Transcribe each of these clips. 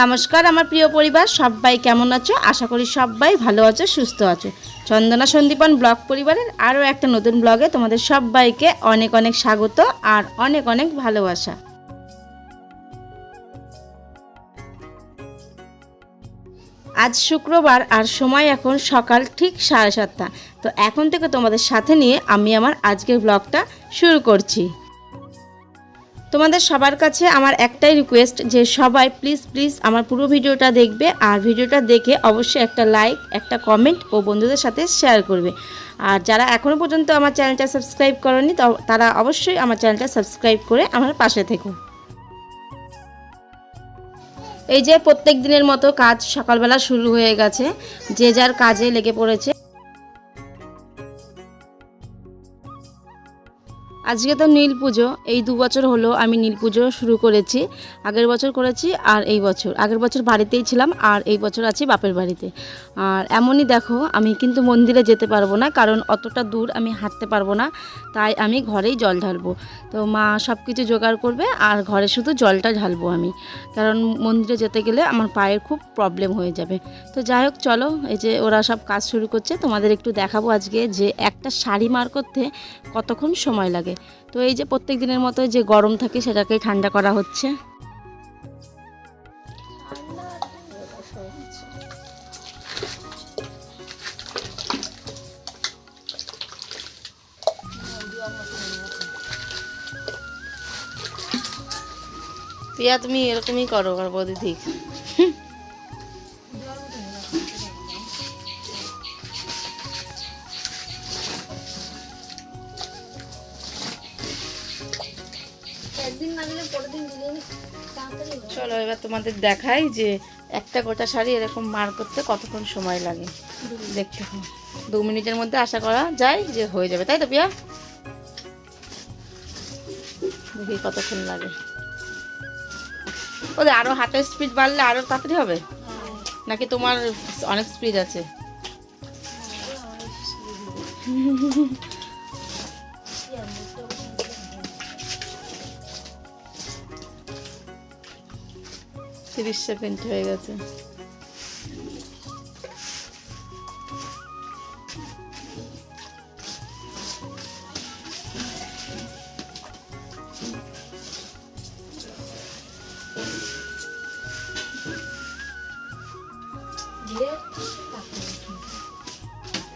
নমস্কার আমার প্রিয় পরিবার, সবাই কেমন আছো? আশা করি সবাই ভালো আছো, সুস্থ আছো। চন্দনা সন্দীপন ব্লগ পরিবারের আরও একটা নতুন ব্লগে তোমাদের সবাইকে অনেক অনেক স্বাগত আর অনেক অনেক ভালোবাসা। আজ শুক্রবার আর সময় এখন সকাল ঠিক সাড়ে সাতটা। তো এখন থেকে তোমাদের সাথে নিয়ে আমি আমার আজকের ব্লগটা শুরু করছি। তোমাদের সবার কাছে আমার একটাই রিকোয়েস্ট যে সবাই প্লিজ প্লিজ আমার পুরো ভিডিওটা দেখবে আর ভিডিওটা দেখে অবশ্যই একটা লাইক একটা কমেন্ট ও বন্ধুদের সাথে শেয়ার করবে। আর যারা এখনও পর্যন্ত আমার চ্যানেলটা সাবস্ক্রাইব করনি তারা অবশ্যই আমার চ্যানেলটা সাবস্ক্রাইব করে আমার পাশে থেকো। এই যে প্রত্যেক দিনের মতো কাজ সকালবেলা শুরু হয়ে গেছে, যে যার কাজে লেগে পড়েছে। আজকে তো নীল পুজো, এই দু বছর হলো আমি নীল পুজো শুরু করেছি। আগের বছর করেছি আর এই বছর। আগের বছর বাড়িতেই ছিলাম আর এই বছর আছি বাপের বাড়িতে। আর এমনই দেখো, আমি কিন্তু মন্দিরে যেতে পারব না কারণ অতটা দূর আমি হাঁটতে পারব না, তাই আমি ঘরেই জল ঢালবো। তো মা সব কিছু জোগাড় করবে আর ঘরে শুধু জলটা ঢালবো আমি। কারণ মন্দিরে যেতে গেলে আমার পায়ের খুব প্রবলেম হয়ে যাবে। তো যাই হোক, চলো, এই যে ওরা সব কাজ শুরু করছে, তোমাদের একটু দেখাবো আজকে যে একটা শাড়ি মার করতে কতক্ষণ সময় লাগে। তো এই যে প্রত্যেক দিনের মতো যে গরম থাকে সেটাকে ঠান্ডা করা হচ্ছে। প্রিয়া তুমি এরকমই করো আর বৌদি ঠিক। চলো এবার তোমাদের দেখাই যে একটা গোটা শাড়ি এরকম মার করতে কতক্ষণ সময় লাগে। দেখতে হবে। দু মিনিটের মধ্যে আশা করা যায় যে হয়ে যাবে তাই তো পিয়া? দেখি কতক্ষণ লাগে। ওদের আরও হাতের স্পিড বাড়লে আরও তাড়াতাড়ি হবে? নাকি তোমার অনেক স্পিড আছে? তিরিশ সেকেন্ড হয়ে গেছে।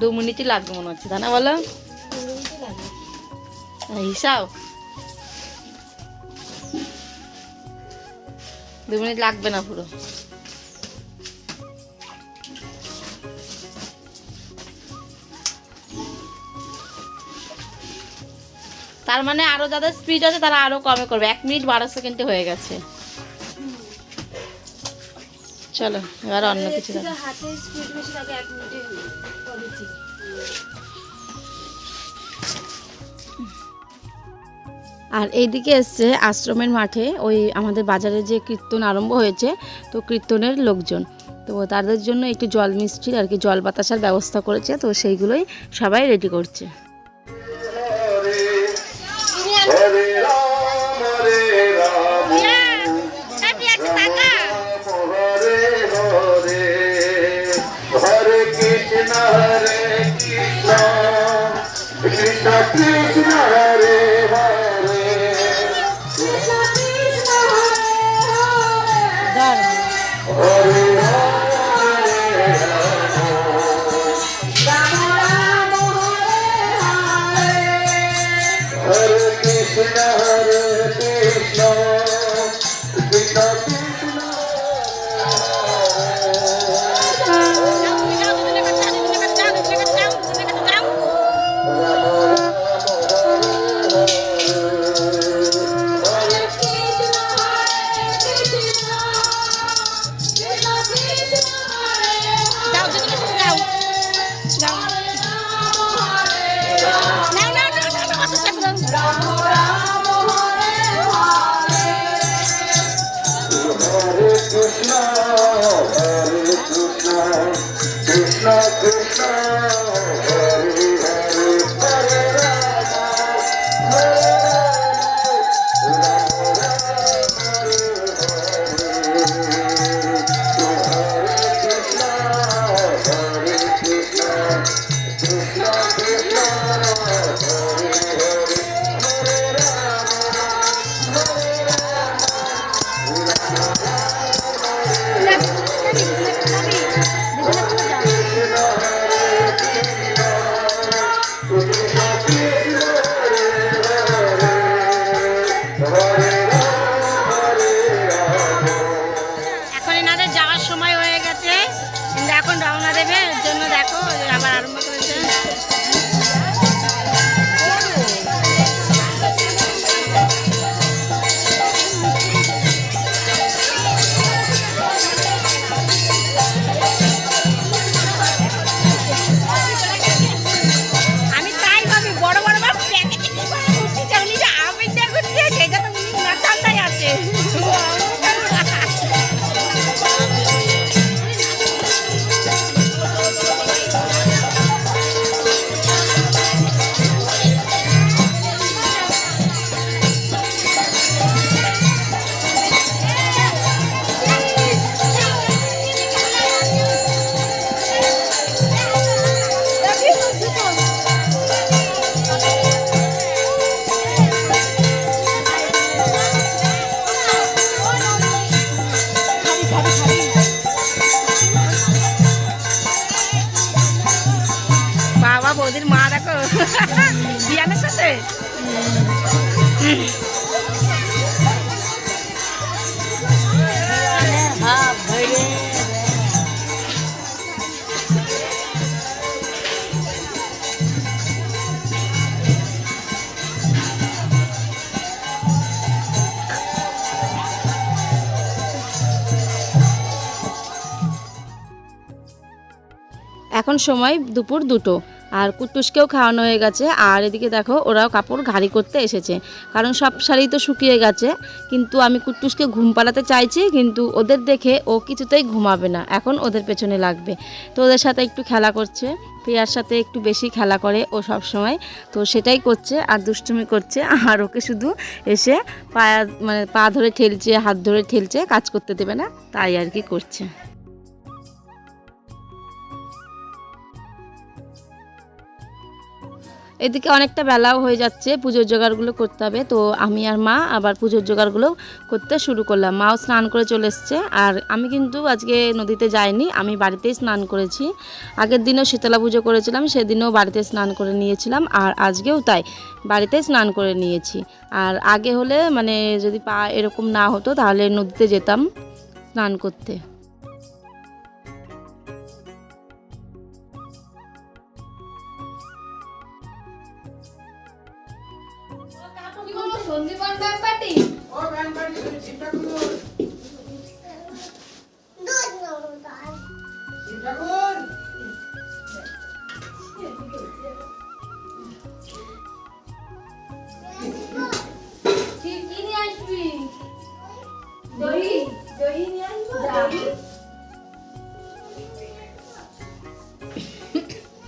দু মিনিটই লাগবে মনে হচ্ছে তাই না বলো? হিসাব দু মিনিট লাগবে না পুরো। তার মানে আরও যাদের স্পিড আছে তারা আরও কমে করবে। এক মিনিট বারো সেকেন্ডে হয়ে গেছে। চলো এবার অন্য কিছু। হাতের স্পিড বেশি লাগে এক মিনিটে আর এইদিকে এসছে আশ্রমের মাঠে, ওই আমাদের বাজারে যে কীর্তন আরম্ভ হয়েছে, তো কীর্তনের লোকজন। তো তাদের জন্য একটু জল মিষ্টির আর কি জল বাতাসার ব্যবস্থা করেছে, তো সেইগুলোই সবাই রেডি করছে। হরে রাম হরে Krishna এখন সময় দুপুর দুটো। আর কুটুসকেও খাওয়ানো হয়ে গেছে। আর এদিকে দেখো, ওরাও কাপড় ঘাড়ি করতে এসেছে। কারণ সব শাড়ি তো শুকিয়ে গেছে। কিন্তু আমি কুট্টুসকে ঘুম পাড়াতে চাইছি, কিন্তু ওদের দেখে ও কিছুতেই ঘুমাবে না। এখন ওদের পেছনে লাগবে। তো ওদের সাথে একটু খেলা করছে। প্রিয়ার সাথে একটু বেশি খেলা করে ও সব সময়। তো সেটাই করছে আর দুষ্টুমি করছে। আর ওকে শুধু এসে পায়া মানে পা ধরে ঠেলছে, হাত ধরে ঠেলছে, কাজ করতে দেবে না। তাই আর কি করছে। এদিকে অনেকটা বেলাও হয়ে যাচ্ছে, পুজোর জোগাড়গুলো করতে হবে। তো আমি আর মা আবার পুজোর জোগাড়গুলো করতে শুরু করলাম। মাও স্নান করে চলে এসছে। আর আমি কিন্তু আজকে নদীতে যাইনি, আমি বাড়িতেই স্নান করেছি। আগের দিনও শীতলা পুজো করেছিলাম, সেদিনও বাড়িতে স্নান করে নিয়েছিলাম। আর আজকেও তাই, বাড়িতেই স্নান করে নিয়েছি। আর আগে হলে মানে যদি পা এরকম না হতো, তাহলে নদীতে যেতাম স্নান করতে।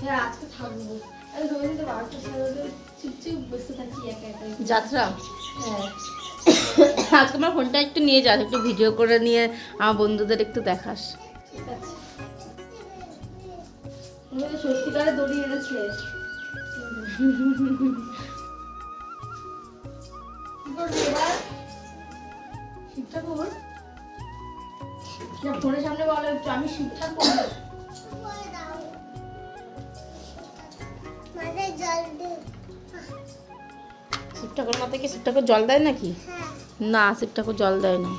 হ্যাঁ আজকে থাকব আমি দই বারোটা সাড়ে চুপচুপ বসে থাকি একা একা যাত্রা? হ্যাঁ। আজকে আমার ফোনটা একটু নিয়ে যাস একটু ভিডিও করে নিয়ে আমার বন্ধুদের একটু দেখাস। ঠিক আছে। সত্যিকারে দড়ি ফোনের সামনে বলো একটু আমি শিবটা করব শিবঠাকুর মাথায় কি শিবঠাকুর জল দেয় নাকি? না শিবঠাকুর জল দেয় না।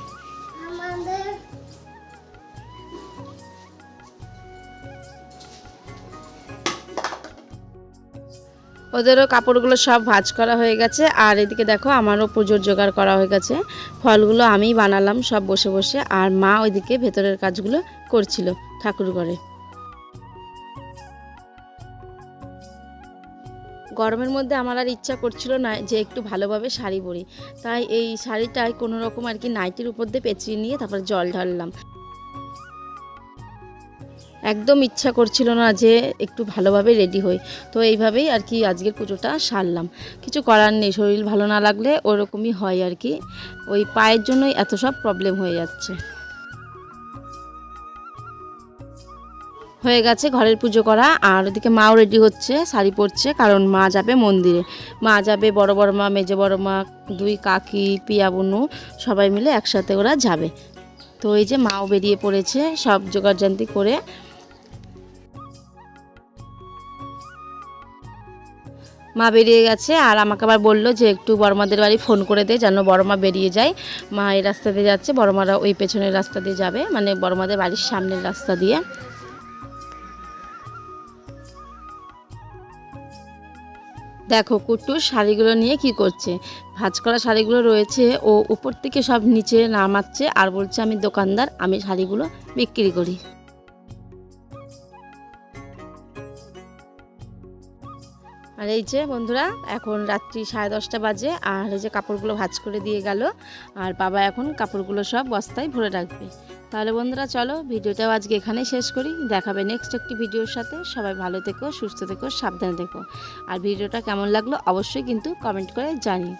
ওদেরও কাপড়গুলো সব ভাঁজ করা হয়ে গেছে আর এদিকে দেখো আমারও পুজোর জোগাড় করা হয়ে গেছে। ফলগুলো আমিই বানালাম সব বসে বসে আর মা ওইদিকে ভেতরের কাজগুলো করছিল ঠাকুর ঘরে। গরমের মধ্যে আমার আর ইচ্ছা করছিল না যে একটু ভালোভাবে শাড়ি পরি। তাই এই শাড়িটাই কোনো রকম আর কি নাইটির উপর দিয়ে পেঁচিয়ে নিয়ে তারপর জল ঢাললাম। একদম ইচ্ছা করছিল না যে একটু ভালোভাবে রেডি হই। তো এইভাবেই আর কি আজকের পুজোটা সারলাম। কিছু করার নেই, শরীর ভালো না লাগলে ওরকমই হয় আর কি। ওই পায়ের জন্যই এত সব প্রবলেম হয়ে যাচ্ছে। হয়ে গেছে, ঘরের পুজো করা। আর ওদিকে মাও রেডি হচ্ছে, শাড়ি পরছে, কারণ মা যাবে মন্দিরে। মা যাবে, বড় বড় মা, মেজে বড় মা, দুই কাকি, পিয়া, বুনু, সবাই মিলে একসাথে ওরা যাবে। তো এই যে মাও বেরিয়ে পড়েছে, সব জোগাড়জান্তি করে। মা বেরিয়ে গেছে, আর আমাকে আবার বলল যে একটু বড়মাদের বাড়ি ফোন করে দে, যেন বড়মা বেরিয়ে যায়। মা এই রাস্তা দিয়ে যাচ্ছে, বড়মারা ওই পেছনের রাস্তা দিয়ে যাবে মানে বড়মাদের বাড়ির সামনের রাস্তা দিয়ে। দেখো কুট্টু শাড়িগুলো নিয়ে কি করছে? ভাজ করা শাড়িগুলো রয়েছে ও উপর থেকে সব নিচে নামাচ্ছে আর বলছে, আমি দোকানদার, আমি শাড়িগুলো বিক্রি করি। আর এই যে বন্ধুরা, এখন রাত্রি সাড়ে দশটা বাজে আর এই যে কাপড়গুলো ভাজ করে দিয়ে গেল। আর বাবা এখন কাপড়গুলো সব বস্তায় ভরে রাখবে। তাহলে বন্ধুরা চলো ভিডিওটাও আজকে এখানেই শেষ করি। দেখাবে নেক্সট একটি ভিডিওর সাথে। সবাই ভালো থেকো, সুস্থ থেকো, সাবধানে থেকো। আর ভিডিওটা কেমন লাগল অবশ্যই কিন্তু কমেন্ট করে জানি